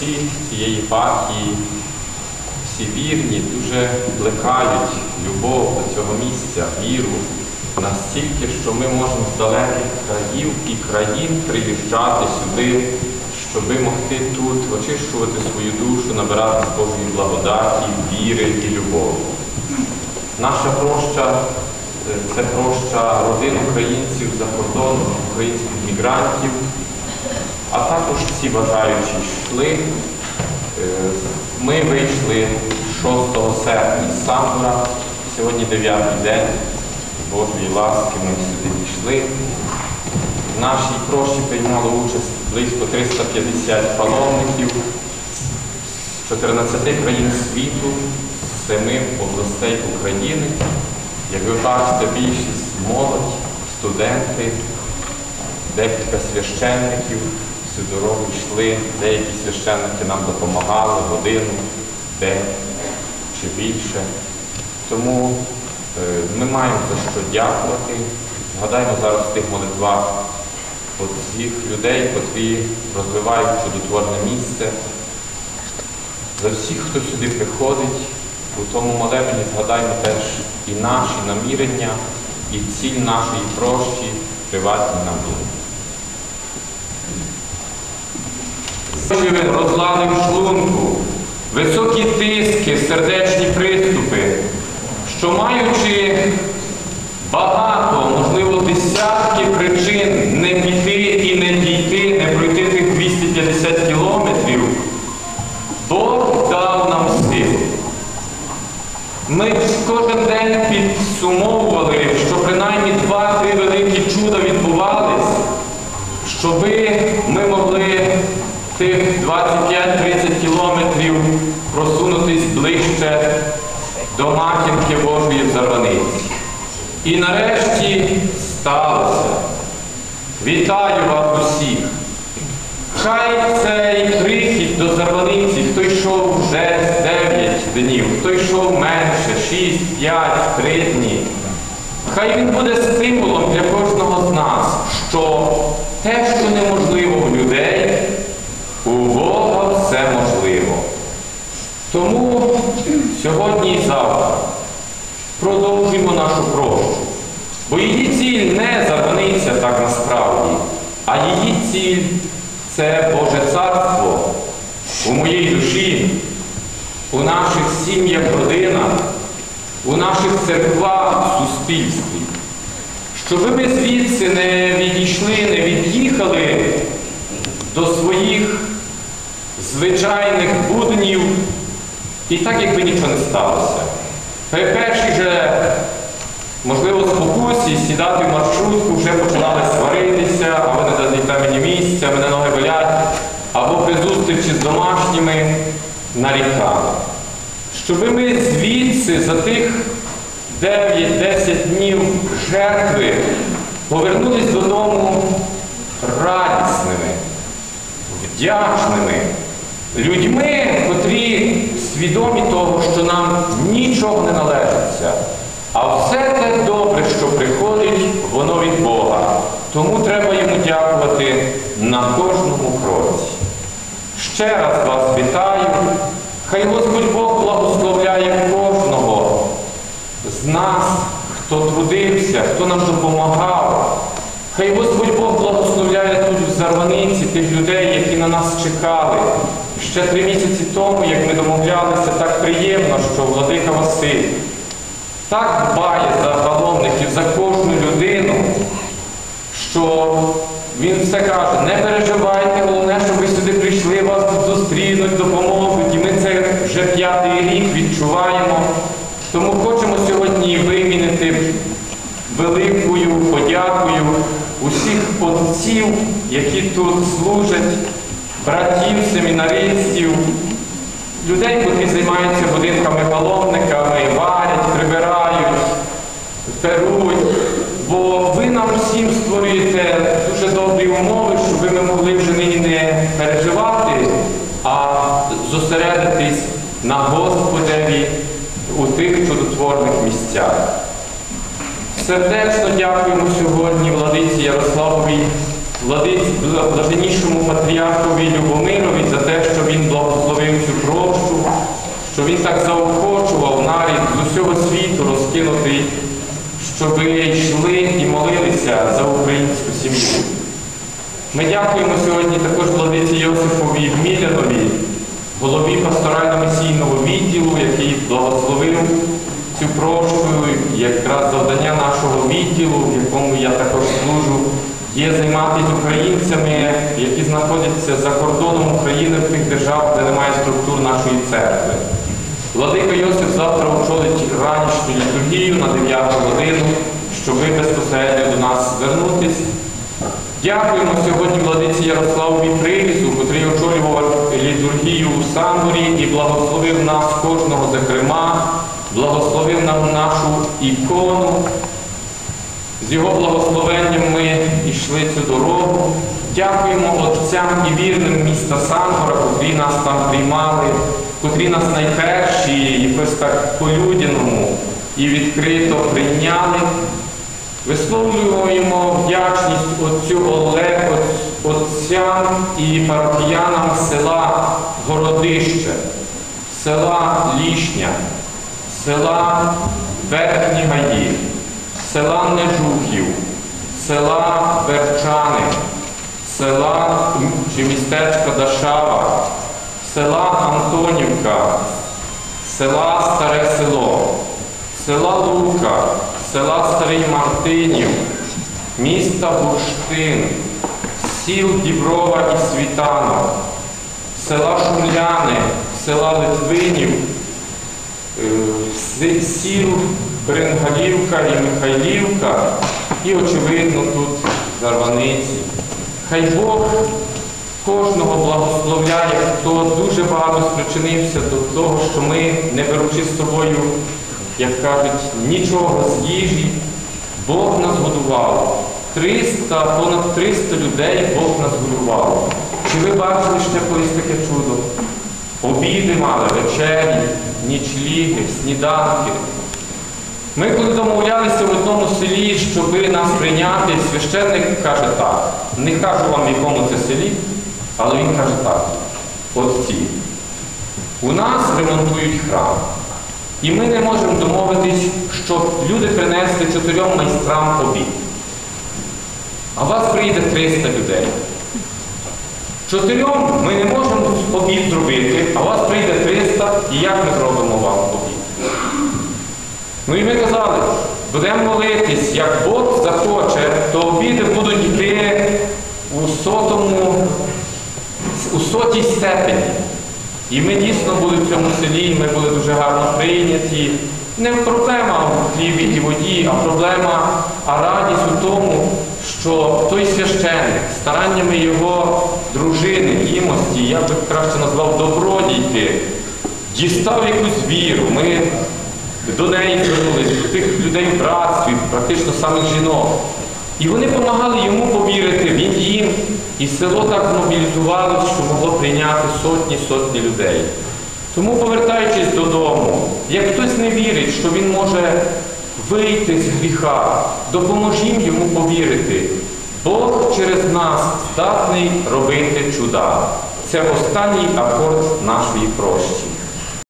отці цієї епархії, всі вірні, дуже плекають любов до цього місця, віру настільки, що ми можемо з далеких країв і країн приїжджати сюди, щоби могти тут очищувати свою душу, набирати з Божої благодаті, віри і любові. Наша проща е, це проща родин українців за кордоном, українських мігрантів, а також ці бажаючі йшли. Е, Ми вийшли 6 серпня з Самбура, сьогодні 9 день Божої ласки ми сюди дійшли. В нашій прощі приймало участь близько 350 паломників з 14 країн світу, з 7 областей України. Як ви бачите, більшість молодь, студенти, декілька священників всю дорогу йшли, деякі священники нам допомагали годину, день чи більше. Тому е, ми маємо за що дякувати. Згадаймо зараз тих молитвах цих людей, котрі розвивають чудотворне місце. За всіх, хто сюди приходить, у тому молебні згадаймо теж і наші намірення, і ціль нашої прощі приватні нам Розлади в шлунку, високі тиски, сердечні приступи, що маючи багато, можливо, десятки причин не піти і не дійти, не пройти тих 250 кілометрів, Бог дав нам силу. Ми кожен день підсумовували, що принаймні два-три великі чуда відбувались, щоби ми могли тих 25-30 кілометрів просунутись ближче до матінки Божої Зарваниці. І нарешті сталося. Вітаю вас усіх! Хай цей прихід до Зарваниці, хто йшов вже 9 днів, хто йшов менше, 6, 5, 3 дні. Хай він буде стимулом для кожного з нас, що те, що неможливо в людей, у Бога все можливо. Тому сьогодні і завтра продовжуємо нашу прощу. Бо її ціль не зарваниця так насправді, а її ціль це Боже Царство у моїй душі, у наших сім'ях, родинах, у наших церквах, суспільстві. Щоб ми звідси не відійшли, не від'їхали до своїх звичайних буднів і так, якби нічого не сталося. При першій можливо, спокусі сідати в маршрутку, вже починали сваритися, а ви не дадите мені місця, мене ноги болять, або при зустрічі з домашніми нарікали. Щоби ми звідси за тих 9-10 днів жертви повернулись додому радісними, вдячними людьми, котрі свідомі того, що нам нічого не належиться. А все те добре, що приходить, воно від Бога. Тому треба йому дякувати на кожному кроці. Ще раз вас вітаю. Хай Господь Бог благословляє кожного з нас, хто трудився, хто нам допомагав. Хай Господь Бог благословляє тут в Зарваниці тих людей, які на нас чекали. Ще три місяці тому, як ми домовлялися, так приємно, що Владика Василь так дбає за паломників, за кожну людину, що він все каже, не переживайте, головне, щоб ви сюди прийшли, вас зустрінуть, допоможуть. І ми це вже п'ятий рік відчуваємо. Тому хочемо сьогодні вимінити великою подякою усіх отців, які тут служать, братів, семінаристів, людей, які займаються будинками паломниками, варять, прибирають, перуть. Бо ви нам всім створюєте дуже добрі умови, щоб ми могли вже нині не переживати, а зосередитись на Господеві у тих чудотворних місцях. Сердечно дякуємо сьогодні владиці Ярославові, владиці, блаженнішому патріархові Любомирові за те, що він благословив цю прощу, що він так заохочував нарід з усього світу розкинутий, щоб йшли і молилися за українську сім'ю. Ми дякуємо сьогодні також владиці Йосифові Мілянові, голові пасторально-місійного відділу, який благословив цю прошку, якраз завдання нашого відділу, в якому я також є займатися українцями, які знаходяться за кордоном України в тих державах, де немає структур нашої церкви. Владика Йосиф завтра очолить ранішню літургію на 9 годину, щоб безпосередньо до нас звернутися. Дякуємо сьогодні владиці Ярославові Привізу, котрий очолював літургію у Самборі і благословив нас кожного зокрема, благословив нам нашу ікону. З його благословенням ми йшли цю дорогу. Дякуємо отцям і вірним міста Самбора, котрі нас там приймали, котрі нас найперші якось так по-людяному і відкрито прийняли. Висловлюємо вдячність отцю Олег, отцям і парафіянам села Городище, села Лішня, села Верхні Гаї, села Нежухів, села Верчани, села чи містечка Дашава, села Антонівка, села Старе Село, села Лука, села Старий Мартинів, міста Бурштин, сіл Діброва і Світанок, села Шумляни, села Литвинів, е, сіл Беренгалівка і Михайлівка, і, очевидно, тут Зарваниці. Хай Бог кожного благословляє, хто дуже багато спричинився до того, що ми, не беручи з собою, як кажуть, нічого з їжі, Бог нас годував. 300, понад 300 людей Бог нас годував. Чи ви бачили ще колись таке чудо? Обіди мали, вечері, нічліги, сніданки. Ми коли домовлялися в одному селі, щоб нас прийняти, священник каже так. Не кажу вам, в якому це селі, але він каже так. Отці, у нас ремонтують храм. І ми не можемо домовитись, щоб люди принесли чотирьом майстрам обід. А у вас прийде 300 людей. Чотирьом ми не можемо обід зробити, а у вас прийде 300, і як ми зробимо вам обід? Ну і ми казали, будемо молитись, як Бог захоче, то обіди будуть йти у сотому, у сотій степені. І ми дійсно були в цьому селі, ми були дуже гарно прийняті. Не проблема в хлібі і воді, а проблема, а радість у тому, що той священник стараннями його дружини, імості, я би краще назвав добродійки, дістав якусь віру. Ми до неї звернулись, до тих людей в братстві, практично самих жінок. І вони допомагали йому повірити, він їм. І село так змобілізувалося, що могло прийняти сотні-сотні людей. Тому, повертаючись додому, як хтось не вірить, що він може вийти з гріха, допоможімо йому повірити. Бог через нас здатний робити чуда. Це останній акорд нашої прощі.